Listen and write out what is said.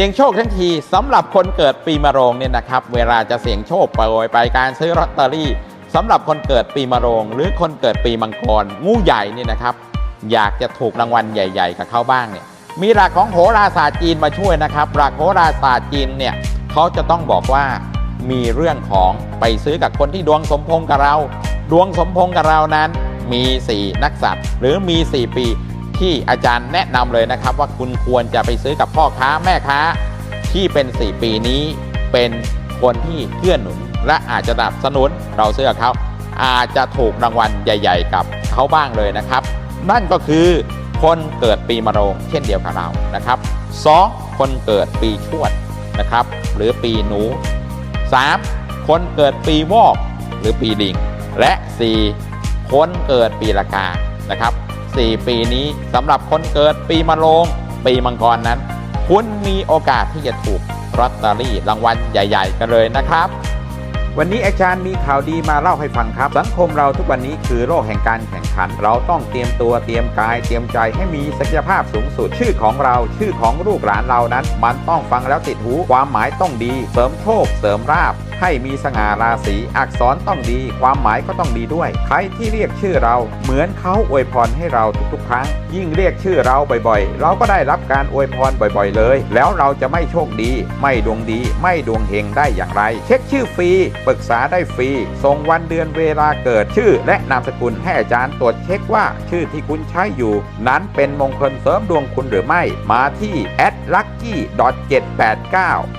สี่ยงโชคทั้งทีสำหรับคนเกิดปีมะโรงเนี่ยนะครับ เวลาจะเสี่ยงโชคโปรยไปการซื้อลอตเตอรี่สำหรับคนเกิดปีมะโรง หรือคนเกิดปีมังกรงูใหญ่เนี่ยนะครับ อยากจะถูกรางวัลใหญ่ ๆ กับเขาบ้างเนี่ยมีหลักของโหราศาสตร์จีนมาช่วยนะครับ หลักโหราศาสตร์จีนเนี่ยเขาจะต้องบอกว่ามีเรื่องของไปซื้อกับคนที่ดวงสมพงษ์กับเรา ดวงสมพงษ์กับเรานั้น มี 4 นักษัตริย์หรือมี 4 ปี ที่อาจารย์แนะนำเลยนะครับ ว่าคุณควรจะไปซื้อกับพ่อค้าแม่ค้า ที่เป็น 4 ปีนี้เป็นคนที่เกื้อหนุน และอาจจะสนับสนุนเราซื้อกับเขาอาจจะถูกรางวัลใหญ่ ๆ กับเขาบ้างเลยนะครับ นั่นก็คือคนเกิดปีมะโรงเช่นเดียวกับเรานะครับสองคนเกิดปีชวดนะครับ หรือปีหนู 3. คนเกิดปีวอกหรือปีลิง และ 4. คนเกิดปีละกานะครับ 4 ปีนี้สำหรับคนเกิดปีมะโรงปีมังกรนั้น คุณมีโอกาสที่จะถูกลอตเตอรี่รางวัลใหญ่ ๆ กันเลยนะครับ วันนี้อาจารย์มีข่าวดีมาเล่าให้ฟังครับ สังคมเราทุกวันนี้คือโลกแห่งการแข่งขัน เราต้องเตรียมตัวเตรียมกาย เตรียมใจให้มีศักยภาพสูงสุด ชื่อของเราชื่อของลูกหลานเรานั้น มันต้องฟังแล้วติดหูความหมายต้องดี เสริมโชคเสริมราบ ให้มีสง่าราศีอักษรต้องดี ความหมายก็ต้องดีด้วย ใครที่เรียกชื่อเราเหมือนเขาอวยพรให้เราทุกๆ ครั้ง ยิ่งเรียกชื่อเราบ่อยๆ เราก็ได้รับการอวยพรบ่อยๆ เลย แล้วเราจะไม่โชคดี ไม่ดวงดี ไม่ดวงเฮงได้อย่างไร เช็คชื่อฟรีปรึกษาได้ฟรีส่งวันเดือนเวลาเกิดชื่อ และนามสกุลให้อาจารย์ตรวจเช็คว่าชื่อที่คุณใช้อยู่ นั้นเป็นมงคลเสริมดวงคุณหรือไม่ มาที่ at lucky 789